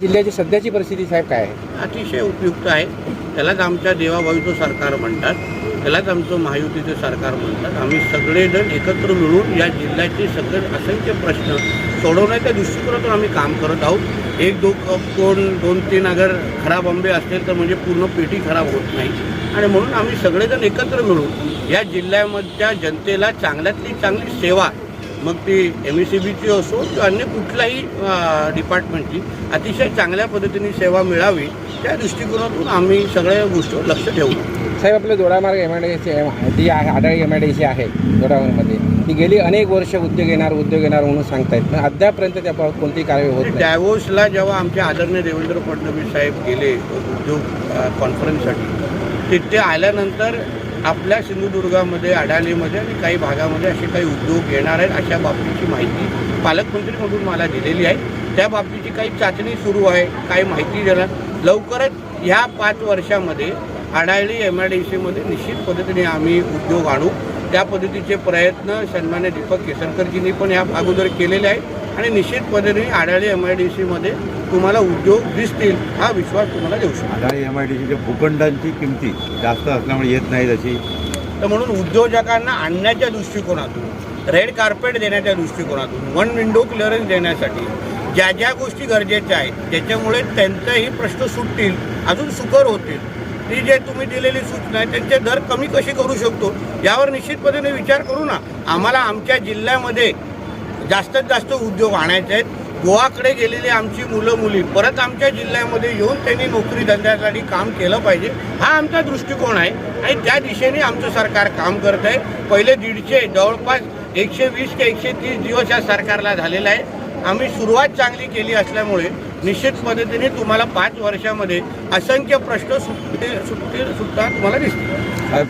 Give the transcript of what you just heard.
जिल्ह्याची सध्याची परिस्थिती साहेब काय आहे? अतिशय उपयुक्त आहे. त्यालाच आमच्या देवाभावीचं सरकार म्हणतात. त्यालाच आमचं महायुतीचं सरकार म्हणतात. आम्ही सगळेजण एकत्र मिळून या जिल्ह्याचे सगळे असंख्य प्रश्न सोडवण्याच्या दृष्टिकोनातून आम्ही काम करत आहोत. एक दो कोण दोन तीन अगर खराब आंबे असतील तर म्हणजे पूर्ण पेटी खराब होत नाही. आणि म्हणून आम्ही सगळेजण एकत्र मिळून या जिल्ह्यामधल्या जनतेला चांगल्यातली चांगली सेवा मग ती एम एस सी बीची असो किंवा अन्य कुठल्याही अ, डिपार्टमेंटची अतिशय चांगल्या पद्धतीने सेवा मिळावी त्या दृष्टिकोनातून आम्ही सगळ्या गोष्टीवर लक्ष ठेवू साहेब आपलं Dodamarg M I D C ती आहे Adhali M I D C आहे दोडामार्गमध्ये ती गेली अनेक वर्ष उद्योग येणार उद्योग येणार म्हणून सांगतायत. पण अद्यापर्यंत त्या कोणतीही कारवाई होत डॅवोसला जेव्हा आमचे आदरणीय देवेंद्र फडणवीस साहेब गेले उद्योग कॉन्फरन्ससाठी तिथे आल्यानंतर आपल्या सिंधुदुर्गामध्ये आडालीमध्ये आणि काही भागामध्ये असे काही उद्योग येणार आहेत अशा बाबतीची माहिती पालकमंत्रीमधून मला दिलेली आहे. त्या बाबतीची काही चाचणी सुरू आहे काही माहिती देणार. लवकरच ह्या पाच वर्षामध्ये अडाळी एम आय डी सीमध्ये निश्चित पद्धतीने आम्ही उद्योग आणू. त्या पद्धतीचे प्रयत्न सन्मान्य दीपक केसरकरजींनी पण या अगोदर केलेले आहेत. आणि निश्चित पद्धतीने अडाळी एम आय डी सीमध्ये तुम्हाला उद्योग दिसतील हा विश्वास तुम्हाला देऊ शकतो. आढाळी एम आय डी सीच्या भूखंडांची किमती जास्त असल्यामुळे येत नाही तशी तर म्हणून उद्योजकांना आणण्याच्या दृष्टिकोनातून रेड कार्पेट देण्याच्या दृष्टिकोनातून वन विंडो क्लिअरन्स देण्यासाठी ज्या ज्या गोष्टी गरजेच्या आहेत ज्याच्यामुळे त्यांचाही प्रश्न सुटतील अजून सुकर होतील. ती जे तुम्ही दिलेली सूचना आहे त्यांचे दर कमी कशी करू शकतो यावर निश्चित पद्धतीने विचार करू ना. आम्हाला आमच्या जिल्ह्यामध्ये जास्तीत जास्त उद्योग आणायचे आहेत. गोवाकडे गेलेली आमची मुलं मुली परत आमच्या जिल्ह्यामध्ये येऊन त्यांनी नोकरी धंद्यासाठी काम केलं पाहिजे. हा आमचा दृष्टिकोन आहे. आणि त्या दिशेने आमचं सरकार काम करत आहे. पहिले दीडशे जवळपास एकशे वीस ते एकशे तीस दिवस या सरकारला झालेला आहे. आम्ही सुरुवात चांगली केली असल्यामुळे निश्चित पद्धतीने तुम्हाला पाच वर्षामध्ये असंख्य प्रश्न सुटते सुटते सुटता तुम्हाला दिसतील.